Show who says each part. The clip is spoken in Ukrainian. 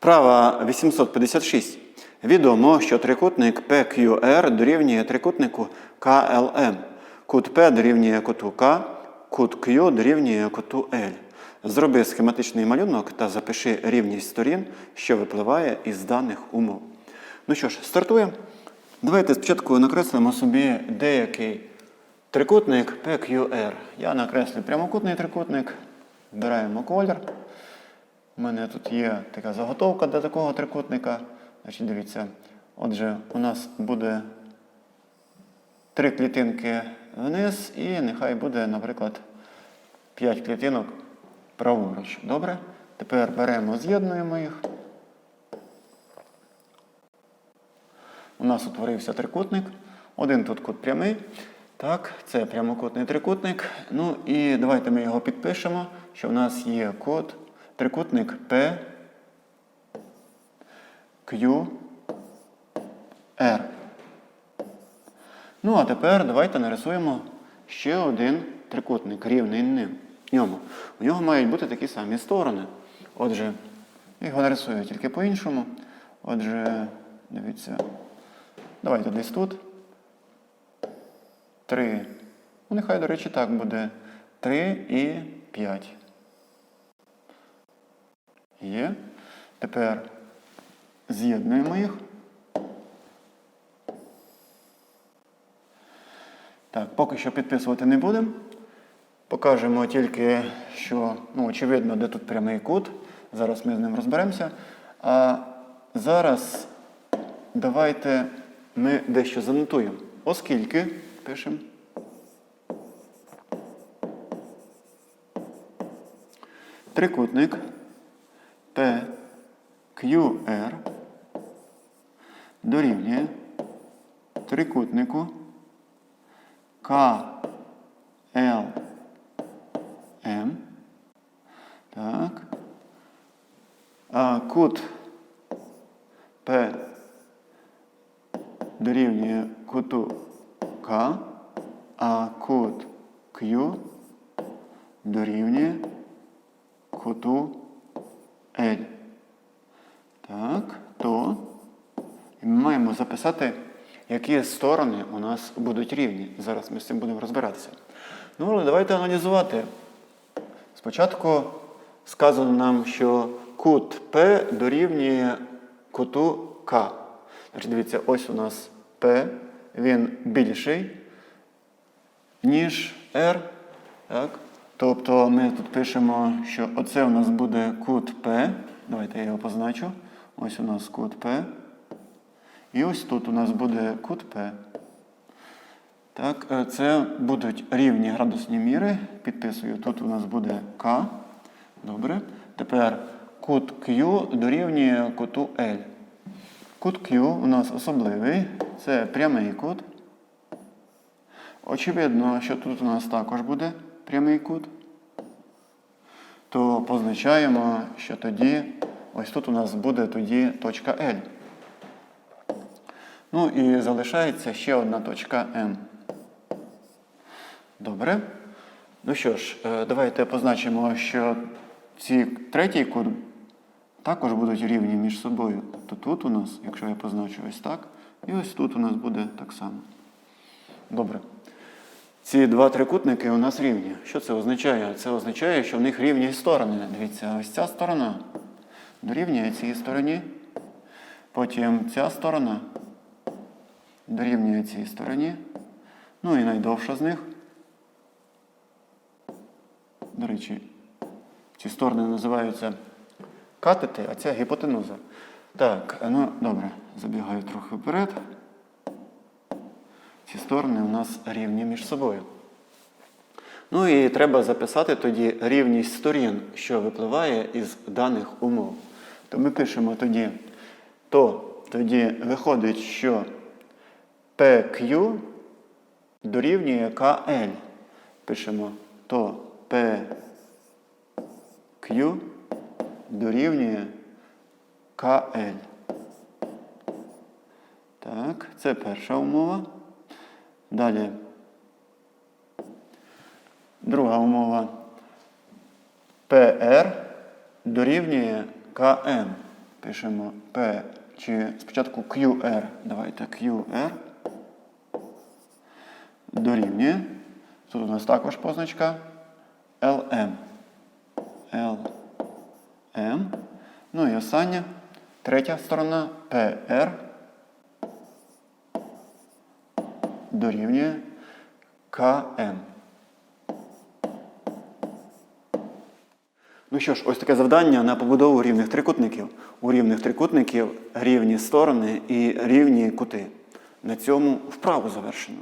Speaker 1: Вправа 856. Відомо, що трикутник PQR дорівнює трикутнику KLM. Кут P дорівнює куту К, кут Q дорівнює куту L. Зроби схематичний малюнок та запиши рівність сторін, що випливає із даних умов. Ну що ж, стартуємо. Давайте спочатку накреслимо собі деякий трикутник PQR. Я накреслю прямокутний трикутник. Вбираємо колір. У мене тут є така заготовка для такого трикутника. Значить, дивіться. Отже, у нас буде три клітинки вниз, і нехай буде, наприклад, 5 клітинок праворуч. Добре? Тепер беремо, з'єднуємо їх. У нас утворився трикутник. Один тут кут прямий. Так, це прямокутний трикутник. Ну і давайте ми його підпишемо, що в нас є код трикутник P, Q, R. Ну, а тепер давайте нарисуємо ще один трикутник, рівний ним. Ньому. У нього мають бути такі самі сторони. Отже, його нарисую тільки по-іншому. Отже, дивіться. Давайте десь тут. Три. Ну, нехай, до речі, так буде. Три і п'ять. Є. Тепер з'єднуємо їх. Так, поки що підписувати не будемо. Покажемо тільки, що ну, очевидно, де тут прямий кут. Зараз ми з ним розберемося. А зараз давайте ми дещо занотуємо. Оскільки пишемо. Трикутник PQR дорівнює трикутнику KLM. Так. А кут P дорівнює куту К, а кут Q дорівнює куту L. Так, то і ми маємо записати, які сторони у нас будуть рівні. Зараз ми з цим будемо розбиратися. Ну, але давайте аналізувати. Спочатку сказано нам, що кут P дорівнює куту К. Значить, дивіться, ось у нас P, він більший, ніж R. Так? Тобто ми тут пишемо, що оце у нас буде кут P. Давайте я його позначу. Ось у нас кут P. І ось тут у нас буде кут P. Так, е, це будуть рівні градусні міри. Підписую, тут у нас буде К. Добре. Тепер кут Q дорівнює куту L. Кут Q у нас особливий. Це прямий кут. Очевидно, що тут у нас також буде прямий кут. То позначаємо, що тоді ось тут у нас буде тоді точка L. Ну і залишається ще одна точка М. Добре. Ну що ж, е, давайте позначимо, що ці третій кут також будуть рівні між собою. Тобто тут у нас, якщо я позначу ось так, і ось тут у нас буде так само. Добре. Ці два трикутники у нас рівні. Що це означає? Це означає, що в них рівні сторони. Дивіться, ось ця сторона дорівнює цій стороні. Потім ця сторона дорівнює цій стороні. Ну і найдовша з них. До речі, ці сторони називаються катети, а ця гіпотенуза. Так, ну добре, забігаю трохи вперед. Ці сторони у нас рівні між собою. Ну і треба записати тоді рівність сторін, що випливає із даних умов. То ми пишемо тоді, то тоді виходить, що PQ дорівнює KL. Пишемо то PQ дорівнює KL. Так, це перша умова. Далі. Друга умова. PR дорівнює КМ. Пишемо P чи спочатку QR. Давайте QR дорівнює. Тут у нас також позначка LM. LM. Ну і остання, третя сторона PR дорівнює КМ. Ну що ж, ось таке завдання на побудову рівних трикутників. У рівних трикутників рівні сторони і рівні кути. На цьому вправу завершено.